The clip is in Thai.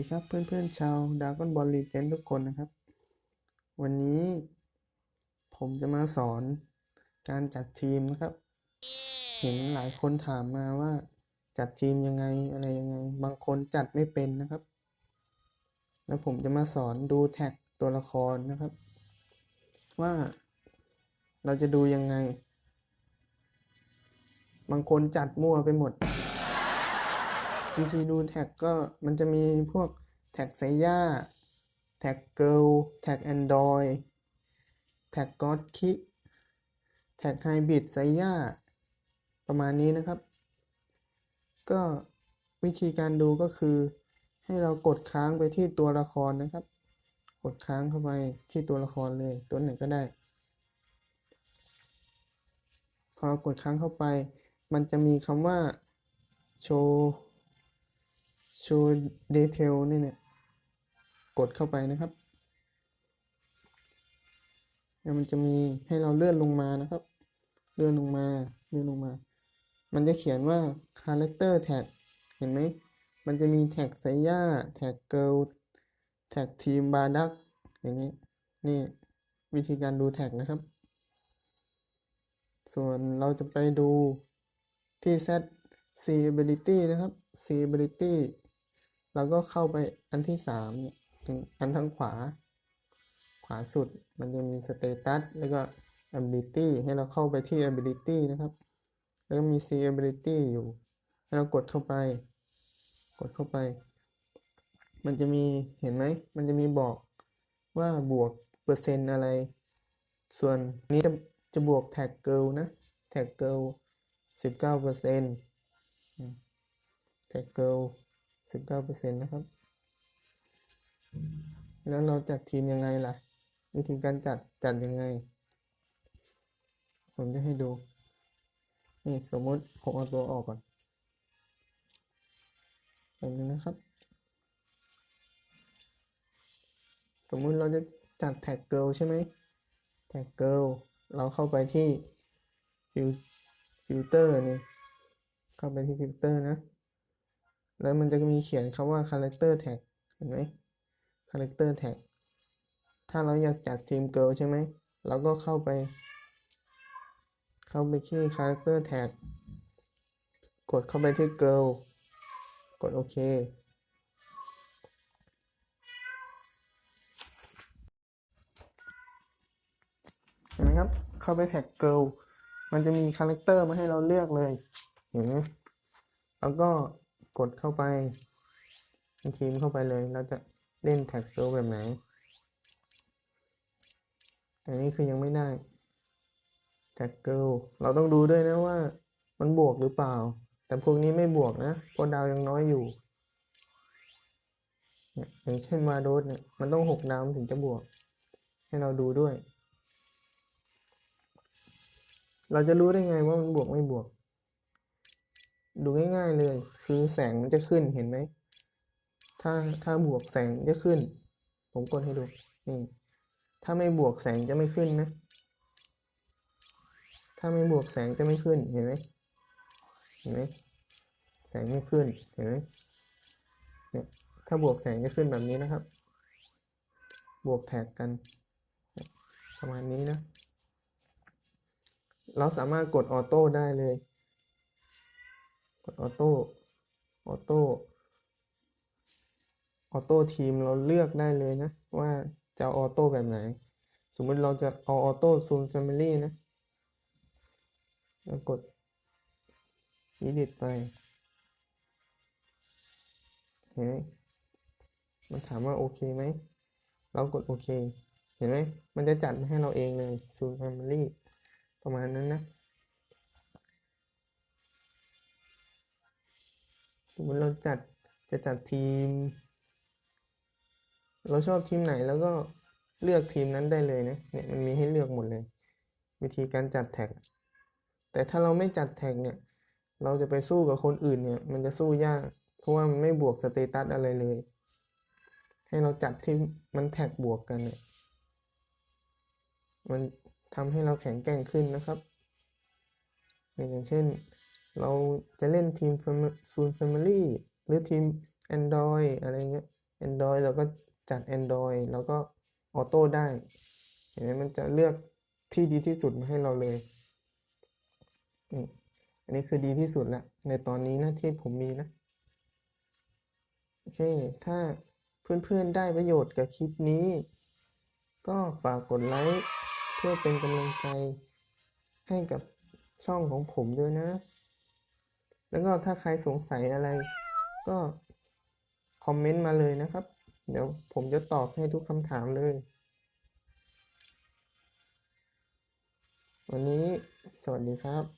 ดีครับเพื่อนๆชาวดากอนบอลลีเจนทุกคนนะครับ วันนี้ผมจะมาสอนการจัดทีมนะครับ เห็นหลายคนถามมาว่าจัดทีมยังไงอะไรยังไง บางคนจัดไม่เป็นนะครับ แล้วผมจะมาสอนดูแท็กตัวละครนะครับ ว่าเราจะดูยังไง บางคนจัดมั่วไปหมด วิธีดูแท็กก็มันจะมีพวกแท็กไซย่าแท็กเกิลแท็กแอนดรอยแท็กก็อดคิแท็กไฮบริดไซย่าประมาณนี้นะครับ ก็วิธีการดูก็คือ ให้เรากดค้างไปที่ตัวละครนะครับ กดค้างเข้าไปที่ตัวละครเลยตัวไหนก็ได้ พอเรากดค้างเข้าไป มันจะมีคำว่าโชว์ โชว์ดีเทลนี่เนี่ย กดเข้าไปนะครับแล้วมันจะมีให้เราเลื่อนลงมานะครับ เลื่อนลงมา เลื่อนลงมา มันจะเขียนว่า character tag เห็นไหม มันจะมีแท็กไซย่า แท็กเกิล แท็กทีมบาดัก อย่างนี้ นี่วิธีการดูแท็กนะครับ ส่วนเราจะไปดูที่ set C ability นะครับ C ability เราก็เข้าไปอันที่สามอันทางขวา ขวาสุดมันจะมี status แล้วก็ ability ให้เราเข้าไปที่ ability นะครับ แล้วก็มี C ability อยู่ ให้เรากดเข้าไป กดเข้าไป มันจะมีเห็นไหม มันจะมีบอกว่าบวกเปอร์เซ็นต์อะไร ส่วนนี้จะจะบวกแท็กเกิลนะ แท็กเกิลสิบเก้าเปอร์เซ็นต์แท็กเกิล สิบเก้าเปอร์เซ็นต์นะครับ แล้วเราจัดทีมยังไงล่ะ วิธีการจัดจัดยังไง ผมจะให้ดู นี่สมมติผมเอาตัวออกก่อนแบบนี้นะครับ สมมุติเราจะจัดแท็กเกิลใช่ไหมแท็กเกิลเราเข้าไปที่ฟิลฟิลเตอร์นี่ เข้าไปที่ฟิลเตอร์นะ แล้วมันจะมีเขียนคำว่า character tag เห็นไหม character tag ถ้าเราอยากจัดทีมเกิลใช่ไหม เราก็เข้าไป เข้าไปที่ character tag กดเข้าไปที่ girl กดโอเคเห็นไหมครับ เข้าไปแท็ก girl มันจะมีคาแรคเตอร์มาให้เราเลือกเลยเห็นไหมแล้วก็ กดเข้าไปทีมเข้าไปเลย เราจะเล่นแท็ก girl แบบไหนแต่นี้คือยังไม่ได้แท็ก girl เราต้องดูด้วยนะว่ามันบวกหรือเปล่า แต่พวกนี้ไม่บวกนะเพราะดาวยังน้อยอยู่เนี่ยอย่างเช่นวาโดสเนี่ย มันต้องหกดาวถึงจะบวก ให้เราดูด้วย เราจะรู้ได้ไงว่ามันบวกไม่บวก ดูง่ายๆเลย คือแสงมันจะขึ้นเห็นไหม ถ้าถ้าบวกแสงจะขึ้น ผมกดให้ดู นี่ ถ้าไม่บวกแสงจะไม่ขึ้นนะ ถ้าไม่บวกแสงจะไม่ขึ้น เห็นไหมเห็นไหมแสงไม่ขึ้น เห็นไหมเนี่ย ถ้าบวกแสงจะขึ้นแบบนี้นะครับ บวกแท็กกัน ประมาณนี้นะ เราสามารถกดออโต้ได้เลย ดออโต้ ออโต้ ออโต้ทีมเราเลือกได้เลยนะ ว่าจะออโต้แบบไหน สมมติเราจะเอาออโต้ซูมแฟมิลี่นะแล้วกด edit ไป เห็นไหมมันถามว่าโอเคไหม เรากดโอเค เห็นไหม มันจะจัดให้เราเองเลยซูมแฟมิลี่ประมาณนั้นนะ สมมติเราจัดจะจัดทีม เราชอบทีมไหนแล้วก็เลือกทีมนั้นได้เลยนะเนี่ยมันมีให้เลือกหมดเลย วิธีการจัดแท็ก แต่ถ้าเราไม่จัดแท็กเนี่ย เราจะไปสู้กับคนอื่นเนี่ย มันจะสู้ยาก เพราะว่ามันไม่บวกสเตตัสอะไรเลย ให้เราจัดที่มันแท็กบวกกันเนี่ยมันทำให้เราแข็งแกร่งขึ้นนะครับอย่างเช่น เราจะเล่นทีมซูนแฟมิลี่หรือทีม Android อะไรเงี้ย Android เราก็จัด Android แล้วก็ออโต้ได้ เห็นไหมมันจะเลือกที่ดีที่สุดมาให้เราเลยนี่อันนี้คือดีที่สุดละในตอนนี้นะที่ผมมีนะ โอเค ถ้าเพื่อนๆได้ประโยชน์กับคลิปนี้ ก็ฝากกดไลค์เพื่อเป็นกำลังใจให้กับช่องของผมด้วยนะ แล้วก็ถ้าใครสงสัยอะไรก็คอมเมนต์มาเลยนะครับ เดี๋ยวผมจะตอบให้ทุกคำถามเลย วันนี้สวัสดีครับ